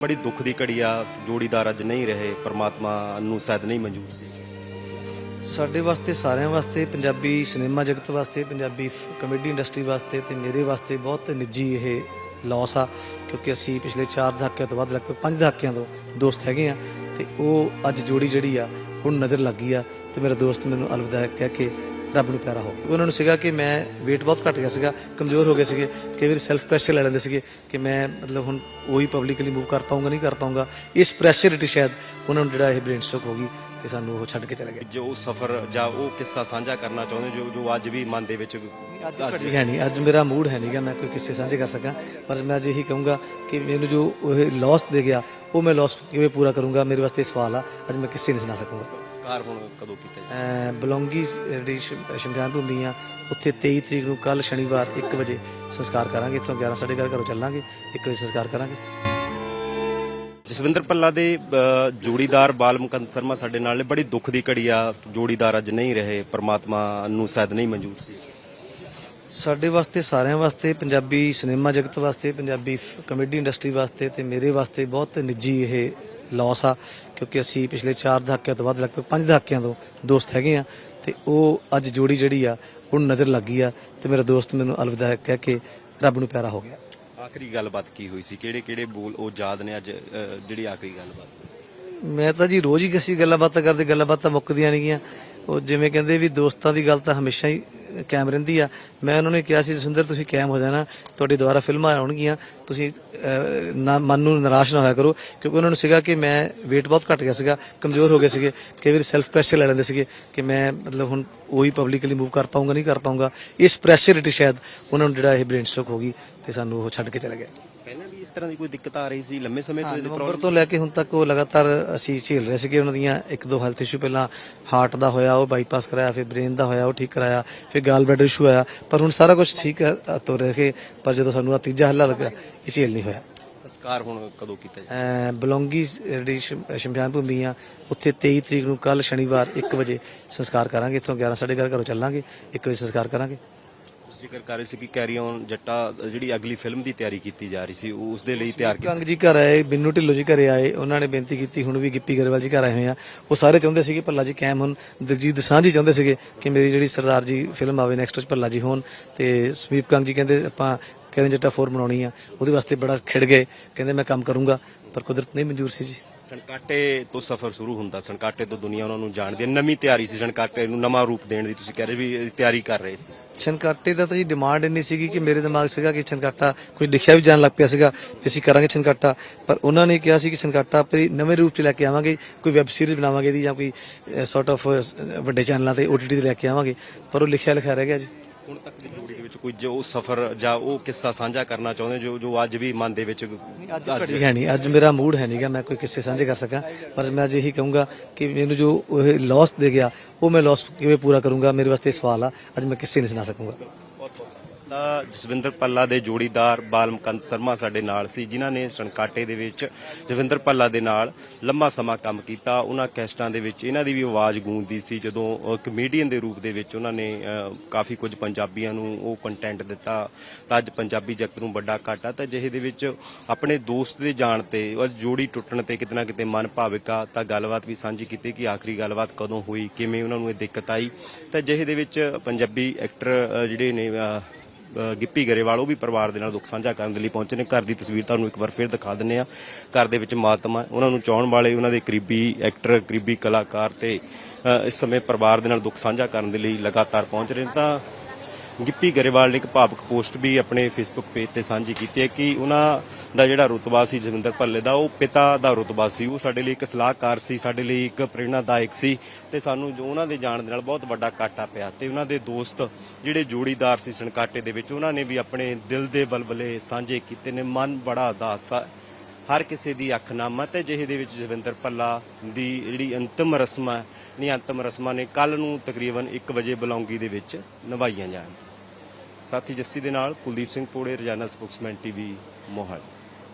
ਬੜੀ ਦੁੱਖ ਦੀ ਘੜੀ ਆ, ਜੋੜੀਦਾਰ ਅੱਜ ਨਹੀਂ ਰਹੇ, ਪਰਮਾਤਮਾ ਨੂੰ ਸ਼ਾਇਦ ਨਹੀਂ ਮਨਜ਼ੂਰ ਸੀ। ਸਾਡੇ ਵਾਸਤੇ, ਸਾਰਿਆਂ ਵਾਸਤੇ, ਪੰਜਾਬੀ ਸਿਨੇਮਾ ਜਗਤ ਵਾਸਤੇ, ਪੰਜਾਬੀ ਕਮੇਡੀ ਇੰਡਸਟਰੀ ਵਾਸਤੇ ਤੇ ਮੇਰੇ ਵਾਸਤੇ ਬਹੁਤ ਨਿੱਜੀ ਇਹ ਲਾਸ ਆ, ਕਿਉਂਕਿ ਅਸੀਂ ਪਿਛਲੇ 4 ਦਹਾਕਿਆਂ ਤੋਂ ਵੱਧ, ਲਗਭਗ 5 ਦਹਾਕਿਆਂ ਤੋਂ ਦੋਸਤ ਹੈਗੇ ਆ ਤੇ ਉਹ ਅੱਜ ਜੋੜੀ ਜਿਹੜੀ ਆ, ਹੁਣ ਨਜ਼ਰ ਲੱਗੀ ਆ ਤੇ ਮੇਰਾ ਦੋਸਤ ਮੈਨੂੰ ਅਲਵਿਦਾ ਕਹਿ ਕੇ ਰੱਬ ਨੂੰ ਪਿਆਰਾ ਹੋ ਉਹਨਾਂ ਨੂੰ ਸੀਗਾ ਕਿ ਮੈਂ weight ਬਹੁਤ ਘਟ ਗਿਆ ਸੀਗਾ, ਕਮਜ਼ੋਰ ਹੋ ਗਏ ਸੀਗੇ, ਕਈ ਵਾਰੀ ਸੈਲਫ ਪ੍ਰੈਸ਼ਰ ਲੈ ਲੈਂਦੇ ਸੀਗੇ ਕਿ ਮੈਂ ਮਤਲਬ ਹੁਣ ਉਹੀ ਪਬਲਿਕਲੀ ਮੂਵ ਕਰ ਪਾਉਂਗਾ ਨਹੀਂ ਕਰ ਪਾਉਂਗਾ ਇਸ ਪ੍ਰੈਸ਼ਰ ਰਿਟੀ ਸ਼ਾਇਦ ਉਹਨਾਂ ਨੂੰ ਜਿਹੜਾ ਇਹ ਬ੍ਰੇਨ ਸਟ੍ਰੋਕ ਹੋ ਗਈ ਤੇ ਸਾਨੂੰ ਉਹ ਛੱਡ ਕੇ ਚਲੇ ਗਏ। ਜੋ ਸਫ਼ਰ ਜਾਂ ਉਹ ਕਿੱਸਾ ਸਾਂਝਾ ਕਰਨਾ ਚਾਹੁੰਦੇ ਜੋ ਜੋ ਅੱਜ ਵੀ ਮਨ ਦੇ ਵਿੱਚ ਅੱਜ ਘੜੀ ਹੈ ਨਹੀਂ ਅੱਜ ਮੇਰਾ ਮੂਡ ਹੈ ਨਹੀਂਗਾ ਮੈਂ ਕੋਈ ਕਿਸੇ ਸਾਂਝੇ ਕਰ ਸਕਾਂ ਪਰ ਮੈਂ ਅੱਜ ਇਹੀ ਕਹੂੰਗਾ ਕਿ ਮੈਨੂੰ ਜੋ ਇਹ ਲਾਸ ਦੇ ਗਿਆ ਉਹ ਮੈਂ ਲਾਸ ਕਿਵੇਂ ਪੂਰਾ ਕਰੂੰਗਾ ਮੇਰੇ ਵਾਸਤੇ ਸਵਾਲ ਆ ਅੱਜ ਮੈਂ ਕਿਸੇ ਨਹੀਂ ਸੁਣਾ ਸਕੂੰਗਾ। ਸੰਸਕਾਰ ਹੁਣ ਕਦੋਂ ਕੀਤਾ ਅਮ ਬਲੌਂਗੀ ਜਿਹੜੀ ਸ਼ਮ- ਸ਼ਮਸ਼ਾਨ ਭੂਮੀ ਆ ਉੱਥੇ 23 ਤਰੀਕ ਨੂੰ ਕੱਲ ਸ਼ਨੀਵਾਰ 1 ਵਜੇ ਸੰਸਕਾਰ ਕਰਾਂਗੇ ਇੱਥੋਂ 11 11:30 ਘਰੋਂ ਚੱਲਾਂਗੇ 1 ਵਜੇ ਸੰਸਕਾਰ ਕਰਾਂਗੇ। ਜਸਵਿੰਦਰ ਪੱਲਾ ਦੇ ਜੋੜੀਦਾਰ ਬਾਲ ਮੁਕੰਦ ਸ਼ਰਮਾ ਸਾਡੇ ਨਾਲ ਨੇ। ਬੜੀ ਦੁੱਖ ਦੀ ਘੜੀ ਆ, ਜੋੜੀਦਾਰ ਅੱਜ ਨਹੀਂ ਰਹੇ, ਪ੍ਰਮਾਤਮਾ ਨੂੰ ਸ਼ਾਇਦ ਨਹੀਂ ਮਨਜ਼ੂਰ ਸੀ। ਸਾਡੇ ਵਾਸਤੇ, ਸਾਰਿਆਂ ਵਾਸਤੇ, ਪੰਜਾਬੀ ਸਿਨੇਮਾ ਜਗਤ ਵਾਸਤੇ, ਪੰਜਾਬੀ ਕਮੇਡੀ ਇੰਡਸਟਰੀ ਵਾਸਤੇ ਤੇ ਮੇਰੇ ਵਾਸਤੇ ਬਹੁਤ ਨਿੱਜੀ ਇਹ ਲਾਸ ਆ, ਕਿਉਂਕਿ ਅਸੀਂ ਪਿਛਲੇ 4 ਦਹਾਕਿਆਂ ਤੋਂ ਬਾਅਦ, ਲਗਭਗ 5 ਦਹਾਕਿਆਂ ਤੋਂ ਦੋਸਤ ਹੈਗੇ ਆ ਤੇ ਉਹ ਅੱਜ ਜੋੜੀ ਜਿਹੜੀ ਆ, ਹੁਣ ਨਜ਼ਰ ਲੱਗੀ ਆ ਤੇ ਮੇਰਾ ਦੋਸਤ ਮੈਨੂੰ ਅਲਵਿਦਾ ਕਹਿ ਕੇ ਰੱਬ ਨੂੰ ਪਿਆਰਾ ਹੋ ਗਿਆ। ਆਖਰੀ ਗੱਲਬਾਤ ਕੀ ਹੋਈ ਸੀ? ਕਿਹੜੇ ਕਿਹੜੇ ਬੋਲ ਉਹ ਯਾਦ ਨੇ ਅੱਜ ਅ, ਜਿਹੜੀ ਆਖਰੀ ਗੱਲਬਾਤ? ਮੈਂ ਤਾਂ ਜੀ ਰੋਜ਼ ਹੀ ਅਸੀਂ ਗੱਲਾਂ ਬਾਤਾਂ ਕਰਦੇ ਗੱਲਾਂ ਬਾਤਾਂ ਮੁੱਕਦੀਆਂ ਨਹੀਂ ਗੀਆਂ ਉਹ ਜਿਵੇਂ ਕਹਿੰਦੇ ਵੀ ਦੋਸਤਾਂ ਦੀ ਗੱਲ ਤਾਂ ਹਮੇਸ਼ਾ ਹੀ ਕਾਇਮ ਰਹਿੰਦੀ ਆ। ਮੈਂ ਉਹਨਾਂ ਨੇ ਕਿਹਾ ਸੀ ਜਸਵਿੰਦਰ ਤੁਸੀਂ ਕਾਇਮ ਹੋ ਜਾਣਾ। ਤੁਹਾਡੀ ਦੁਬਾਰਾ ਫਿਲਮਾਂ ਆਉਣਗੀਆਂ। ਤੁਸੀਂ ਨਾ, ਮਨ ਨੂੰ ਨਿਰਾਸ਼ ਨਾ ਹੋਇਆ ਕਰੋ। ਕਿਉਂਕਿ ਉਹਨਾਂ ਨੂੰ ਸੀਗਾ ਕਿ ਮੈਂ weight ਬਹੁਤ ਘਟ ਗਿਆ ਸੀਗਾ, ਕਮਜ਼ੋਰ ਹੋ ਗਏ ਸੀਗੇ, ਕਈ ਵਾਰੀ ਸੈਲਫ ਪ੍ਰੈਸ਼ਰ ਲੈ ਲੈਂਦੇ ਸੀਗੇ ਕਿ ਮੈਂ ਮਤਲਬ ਹੁਣ ਉਹੀ ਪਬਲਿਕਲੀ ਮੂਵ ਕਰ ਪਾਉਂਗਾ ਨਹੀਂ ਕਰ ਪਾਉਂਗਾ ਇਸ ਪ੍ਰੈਸ਼ਰ ਇਟ ਸ਼ਾਇਦ ਉਹਨਾਂ ਨੂੰ ਜਿਹੜਾ ਇਹ ਬ੍ਰੇਨ ਸਟ੍ਰੋਕ ਹੋ ਗਈ ਤੇ ਸਾਨੂੰ ਉਹ ਛੱਡ ਕੇ ਚਲੇ ਗਏ। ਇਸ ਤਰ੍ਹਾਂ ਦੀ ਕੋਈ ਦਿੱਕਤ ਆ ਰਹੀ ਸੀ? ਲੰਮੇ ਸਮੇਂ ਤੋਂ ਇਹਦੀ ਨਵੰਬਰ ਤੋਂ ਲੈ ਕੇ ਹੁਣ ਤੱਕ ਉਹ ਲਗਾਤਾਰ ਅਸੀਂ ਝੇਲ ਰਹੇ ਸੀਗੇ ਉਹਨਾਂ ਦੀਆਂ ਇੱਕ ਦੋ ਹੈਲਥ ਇਸ਼ੂ ਪਹਿਲਾਂ ਹਾਰਟ ਦਾ ਹੋਇਆ ਉਹ ਬਾਈਪਾਸ ਕਰਾਇਆ ਫਿਰ ਬ੍ਰੇਨ ਦਾ ਹੋਇਆ ਉਹ ਠੀਕ ਕਰਾਇਆ ਫਿਰ ਗਾਲ ਬਲੈਡਰ ਇਸ਼ੂ ਆਇਆ। ਪਰ ਹੁਣ ਸਾਰਾ ਕੁਝ ਠੀਕ ਹੈ ਅ, ਤੁਰ ਰਹੇ ਪਰ ਜਦੋਂ ਸਾਨੂੰ ਆ ਤੀਜਾ ਹੱਲਾ ਲੱਗਾ ਇਹ ਝੇਲ ਨਹੀਂ ਹੋਇਆ। ਸੰਸਕਾਰ ਹੁਣ ਕਦੋਂ ਕੀਤਾ ਜਾਏ ਬਲੌਂਗੀ ਜਿਹੜੀ ਸ਼ਮ- ਸ਼ਮਸ਼ਾਨ ਭੂਮੀ ਆ ਉੱਥੇ 23 ਤਰੀਕ ਨੂੰ ਕੱਲ ਸ਼ਨੀਵਾਰ 1 ਵਜੇ ਸੰਸਕਾਰ ਕਰਾਂਗੇ ਇੱਥੋਂ 11 11:30 ਘਰੋਂ ਚੱਲਾਂਗੇ 1 ਵਜੇ ਸੰਸਕਾਰ ਕਰਾਂਗੇ। ਜ਼ਿਕਰ ਕਰ ਰਹੇ ਸੀ ਕਿ ਕੈਰੀ ਔਨ ਜੱਟਾ ਜਿਹੜੀ ਅਗਲੀ ਫਿਲਮ ਦੀ ਤਿਆਰੀ ਕੀਤੀ ਜਾ ਰਹੀ ਸੀ ਉਸ ਦੇ ਲਈ ਤਿਆਰ ਕੀਤਾ ਕੰਗ ਜੀ ਘਰ ਆਏ ਬਿੰਨੂ ਢਿੱਲੋਂ ਜੀ ਘਰੇ ਆਏ ਉਹਨਾਂ ਨੇ ਬੇਨਤੀ ਕੀਤੀ ਹੁਣ ਵੀ ਗਿੱਪੀ ਗਰੇਵਾਲ ਜੀ ਘਰ ਆਏ ਹੋਏ ਆ। ਉਹ ਸਾਰੇ ਚਾਹੁੰਦੇ ਸੀ ਕਿ ਭੱਲਾ ਜੀ ਕੈਮ ਹੁਣ ਦਿਲਜੀਤ ਦਸਾਂਝ ਜੀ ਚਾਹੁੰਦੇ ਸੀਗੇ ਕਿ ਮੇਰੀ ਜਿਹੜੀ ਸਰਦਾਰ ਜੀ ਫਿਲਮ ਆਵੇ ਨੈਕਸਟ ਵਿੱਚ ਭੱਲਾ ਜੀ ਹੋਣ। ਤੇ ਸਮੀਪ ਕੰਗ ਜੀ ਕਹਿੰਦੇ ਆਪਾਂ ਕਹਿੰਦੇ ਜੱਟਾ 4 ਬਣਾਉਣੀ ਆ ਉਹਦੇ ਵਾਸਤੇ ਬੜਾ ਖਿੜ ਗਏ ਕਹਿੰਦੇ ਮੈਂ ਕੰਮ ਕਰੂੰਗਾ ਪਰ ਕੁਦਰਤ ਨਹੀਂ ਮਨਜ਼ੂਰ ਸੀ ਜੀ। ਸਨਕਾਟੇ ਤੋਂ ਸਫ਼ਰ ਸ਼ੁਰੂ ਹੁੰਦਾ ਸਨਕਾਟੇ ਤੋਂ ਦੁਨੀਆ ਉਹਨਾਂ ਨੂੰ ਜਾਣਦੀ ਹੈ। ਨਵੀਂ ਤਿਆਰੀ ਸੀ ਸਨਕਾਟੇ ਨੂੰ ਨਵਾਂ ਰੂਪ ਦੇਣ ਦੀ ਤੁਸੀਂ ਕਹਿ ਰਹੇ ਵੀ ਤਿਆਰੀ ਕਰ ਰਹੇ ਸੀ। ਛਨਕਾਟੇ ਦਾ ਤਾਂ ਜੀ ਡਿਮਾਂਡ ਇੰਨੀ ਸੀਗੀ ਕਿ ਮੇਰੇ ਦਿਮਾਗ ਸੀਗਾ ਕਿ ਛਨਕਾਟਾ ਕੁਝ ਲਿਖਿਆ ਵੀ ਜਾਣ ਲੱਗ ਪਿਆ ਸੀਗਾ ਕਿ ਅਸੀਂ ਕਰਾਂਗੇ ਛਨਕਾਟਾ ਪਰ ਉਹਨਾਂ ਨੇ ਕਿਹਾ ਸੀ ਕਿ ਛਨਕਾਟਾ ਆਪਣੀ ਨਵੇਂ ਰੂਪ ਚ ਲੈ ਕੇ ਆਵਾਂਗੇ, ਕੋਈ ਵੈਬ ਸੀਰੀਜ਼ ਬਣਾਵਾਂਗੇ ਇਹਦੀ ਜਾਂ ਕੋਈ ਸੌਰਟ ਆਫ ਵੱਡੇ ਚੈਨਲਾਂ ਤੇ OTT ਤੇ ਲੈ ਕੇ ਆਵਾਂਗੇ। ਪਰ ਉਹ ਲਿਖਿਆ ਲਿਖਿਆ ਰਹਿ ਗਿਆ ਜੀ। ਹੁਣ ਤੱਕ ਦੀ ਜੋੜੀ ਦੇ ਵਿੱਚ ਕੋਈ ਜੋ ਸਫ਼ਰ ਜਾਂ ਉਹ ਕਿੱਸਾ ਸਾਂਝਾ ਕਰਨਾ ਚਾਹੁੰਦੇ ਜੋ ਜੋ ਅੱਜ ਵੀ ਮਨ ਦੇ ਵਿੱਚ ਅੱਜ ਘੜੀ ਹੈ ਨਹੀਂ ਅੱਜ ਮੇਰਾ ਮੂਡ ਹੈ ਨਹੀਂਗਾ ਮੈਂ ਕੋਈ ਕਿਸੇ ਸਾਂਝੇ ਕਰ ਸਕਾਂ। ਪਰ ਮੈਂ ਅੱਜ ਇਹੀ ਕਹੂੰਗਾ ਕਿ ਮੈਨੂੰ ਜੋ ਇਹ ਲਾਸ ਦੇ ਗਿਆ ਉਹ ਮੈਂ ਲਾਸ ਕਿਵੇਂ ਪੂਰਾ ਕਰੂੰਗਾ ਮੇਰੇ ਵਾਸਤੇ ਸਵਾਲ ਆ ਅੱਜ ਮੈਂ ਕਿਸੇ ਨਹੀਂ ਸੁਣਾ ਸਕੂੰਗਾ। ਤਾਂ ਜਸਵਿੰਦਰ ਪੱਲਾ ਦੇ ਜੋੜੀਦਾਰ ਬਾਲਮਕੰਦ ਸ਼ਰਮਾ ਸਾਡੇ ਨਾਲ ਸੀ, ਜਿਨ੍ਹਾਂ ਨੇ ਸਨਕਾਟੇ ਦੇ ਵਿੱਚ ਜਸਵਿੰਦਰ ਪੱਲਾ ਦੇ ਨਾਲ ਲੰਮਾ ਸਮਾਂ ਕੰਮ ਕੀਤਾ। ਉਹਨਾਂ ਕੈਸਟਾਂ ਦੇ ਵਿੱਚ ਇਹਨਾਂ ਦੀ ਵੀ ਆਵਾਜ਼ ਗੂੰਜਦੀ ਸੀ, ਜਦੋਂ ਕਮੇਡੀਅਨ ਦੇ ਰੂਪ ਦੇ ਵਿੱਚ ਉਹਨਾਂ ਨੇ ਕਾਫੀ ਕੁਝ ਪੰਜਾਬੀਆਂ ਨੂੰ ਉਹ ਕੰਟੈਂਟ ਦਿੱਤਾ। ਤਾਂ ਅੱਜ ਪੰਜਾਬੀ ਜਗਤ ਨੂੰ ਵੱਡਾ ਘਾਟਾ ਤਾਂ ਜਿਹੇ ਦੇ ਵਿੱਚ ਆਪਣੇ ਦੋਸਤ ਦੇ ਜਾਣ ਤੇ ਔਰ ਜੋੜੀ ਟੁੱਟਣ ਤੇ ਕਿਤਨਾ ਕਿਤੇ ਮਨ ਭਾਵਿਕਾ ਤਾਂ ਗੱਲਬਾਤ ਵੀ ਸਾਂਝੀ ਕੀਤੀ ਕਿ ਆਖਰੀ ਗੱਲਬਾਤ ਕਦੋਂ ਹੋਈ, ਕਿਵੇਂ ਉਹਨਾਂ ਨੂੰ ਇਹ ਦਿੱਕਤ ਆਈ। ਤਾਂ ਜਿਹੇ ਦੇ ਵਿੱਚ ਪੰਜਾਬੀ ਐਕਟਰ ਜਿਹੜੇ ਨੇ ਗਿੱਪੀ ਗਰੇਵਾਲ, ਉਹ ਵੀ ਪਰਿਵਾਰ ਦੇ ਨਾਲ ਦੁੱਖ ਸਾਂਝਾ ਕਰਨ ਦੇ ਲਈ ਪਹੁੰਚੇ ਨੇ। ਘਰ ਦੀ ਤਸਵੀਰ ਤੁਹਾਨੂੰ ਇੱਕ ਵਾਰ ਫਿਰ ਦਿਖਾ ਦਿੰਨੇ ਆ ਘਰ ਦੇ ਵਿੱਚ ਮਾਤਮਾ, ਉਹਨਾਂ ਨੂੰ ਚਾਹਣ ਵਾਲੇ, ਉਹਨਾਂ ਦੇ ਕਰੀਬੀ ਐਕਟਰ ਕਰੀਬੀ ਕਲਾਕਾਰ ਤੇ ਇਸ ਸਮੇਂ ਪਰਿਵਾਰ ਦੇ ਨਾਲ ਦੁੱਖ ਸਾਂਝਾ ਕਰਨ ਦੇ ਲਈ ਲਗਾਤਾਰ ਪਹੁੰਚ ਰਹੇ ਨੇ। ਤਾਂ ਗਿੱਪੀ ਗਰੇਵਾਲ ਨੇ ਇੱਕ ਭਾਵਕ ਪੋਸਟ ਵੀ ਆਪਣੇ ਫੇਸਬੁੱਕ ਪੇਜ ਤੇ ਸਾਂਝੀ ਕੀਤੀ ਹੈ ਕਿ ਉਹਨਾਂ ਦਾ ਜਿਹੜਾ ਰੁਤਬਾ ਸੀ ਜਗਿੰਦਰ ਭੱਲੇ ਦਾ, ਉਹ ਪਿਤਾ ਦਾ ਰੁਤਬਾ ਸੀ। ਉਹ ਸਾਡੇ ਲਈ ਇੱਕ ਸਲਾਹਕਾਰ ਸੀ, ਸਾਡੇ ਲਈ ਇੱਕ ਪ੍ਰੇਰਣਾਦਾਇਕ ਸੀ ਤੇ ਸਾਨੂੰ ਜੋ ਉਹਨਾਂ ਦੇ ਜਾਣ ਦੇ ਨਾਲ ਬਹੁਤ ਵੱਡਾ ਕਾਟਾ ਪਿਆ ਤੇ ਉਹਨਾਂ ਦੇ ਦੋਸਤ ਜਿਹੜੇ ਜੋੜੀਦਾਰ ਸੀ ਸਨਕਾਟੇ ਦੇ ਵਿੱਚ, ਉਹਨਾਂ ਨੇ ਵੀ ਆਪਣੇ ਦਿਲ ਦੇ ਬਲਬਲੇ ਸਾਂਝੇ ਕੀਤੇ ਨੇ। ਮਨ ਬੜਾ ਉਦਾਸ ਹਰ ਕਿਸੇ ਦੀ ਅੱਖ ਨਾਮਾ ਤੇ ਦੇ ਵਿੱਚ ਜਵਿੰਦਰ ਪੱਲਾ ਦੀ ਜਿਹੜੀ ਅੰਤਮ ਰਸਮਾਂ ਹੈ, ਨਹੀਂ ਅੰਤਮ ਰਸਮਾਂ ਨੇ ਕੱਲ ਨੂੰ ਤਕਰੀਬਨ 1 ਵਜੇ ਬਲੌਂਗੀ ਦੇ ਵਿੱਚ ਨਿਭਾਈਆਂ ਜਾਣਗੀਆਂ ਸਾਥੀ ਜੱਸੀ ਦੇ ਨਾਲ ਕੁਲਦੀਪ ਸਿੰਘ ਪੋੜੇ ਰਜਾਨਾ ਸਪੋਕਸਮੈਨ ਟੀਵੀ ਮੋਹਾਲੀ।